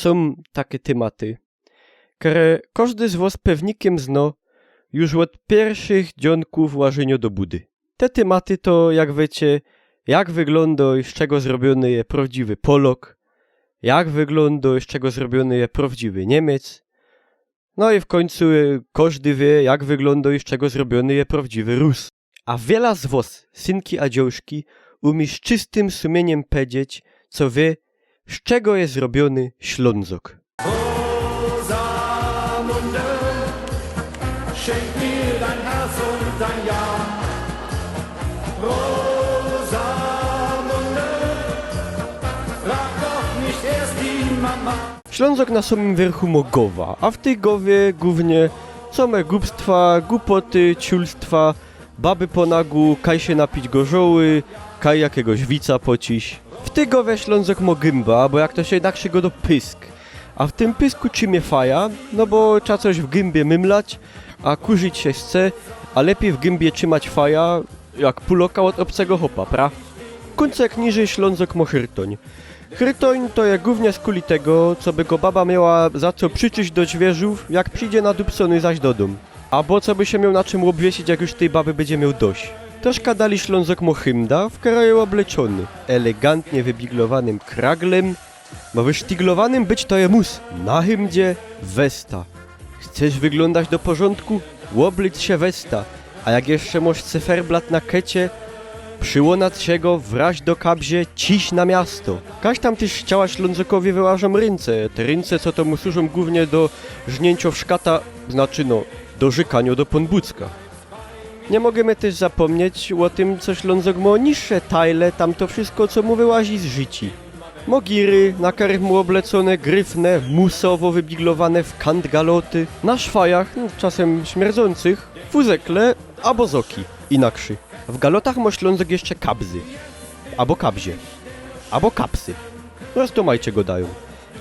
są takie tematy, które każdy z was pewnikiem zna już od pierwszych dzionków łażenia do budy. Te tematy to, jak wiecie, jak wygląda i z czego zrobiony jest prawdziwy Polok, jak wygląda i z czego zrobiony jest prawdziwy Niemiec, no i w końcu e, każdy wie, jak wygląda i z czego zrobiony jest prawdziwy Rus. A wiele z was, synki a umie z czystym sumieniem powiedzieć, co wie, z czego jest zrobiony Ślązok. Ślązok na samym wierchu ma gowa, a w tej gowie głównie same głupstwa, głupoty, ciulstwa, baby po nagu, kaj się napić gorzoły, kaj jakiegoś wica pociś. W tej gowie Ślązok ma gymba, bo jak to się jednak się go do pysk. A w tym pysku czymie faja, no bo trzeba coś w gębie mymlać, a kurzyć się chce, a lepiej w gębie trzymać faja, jak puloka od obcego hopa, pra? Kuncek niżej Ślązok ma chyrtoń. Chrytoń to je głównie z kuli tego, co by go baba miała za co przyczyć do zwierzów, jak przyjdzie na dupsony zaś do dom. Albo co by się miał na czym obwiesić, jak już tej baby będzie miał dość. Troszkę dali Ślązok Mochymda, w kraju obleczony, elegantnie wybiglowanym kraglem, bo wysztyglowanym być to je mus, na hymdzie westa. Chcesz wyglądać do porządku? Łoblyć się westa, a jak jeszcze masz cyferblat na kecie, Przyłonat się go, wraź do kabzie, ciś na miasto. Kaś tam też chciała Ślązokowi wyłażą rynce. Te rynce, co to mu służą głównie do żnięcia w szkata, znaczy no, do żykania do ponbucka. Nie możemy też zapomnieć o tym, co Ślązok ma niższe tajle, tam to wszystko, co mu wyłazi z życi. Mogiry, na których mu oblecone gryfne, musowo wybiglowane w kant galoty, na szwajach, no, czasem śmierdzących, fuzekle, a bozoki, inakszy. W galotach ma jeszcze kabzy, albo kabzie, albo kapsy. Roztomajcie go dają.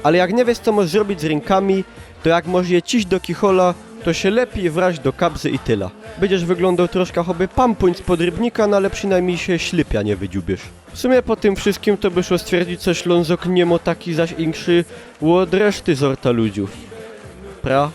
Ale jak nie wiesz, co możesz zrobić z rękami, to jak możesz je ciść do kichola, to się lepiej wraź do kabzy i tyla. Będziesz wyglądał troszkę choby pampuń z podrybnika, no ale przynajmniej się ślepia nie wydziubiesz. W sumie po tym wszystkim to by szło stwierdzić, że Ślązok nie ma taki zaś inkszy od reszty zorta ludziów. Pra?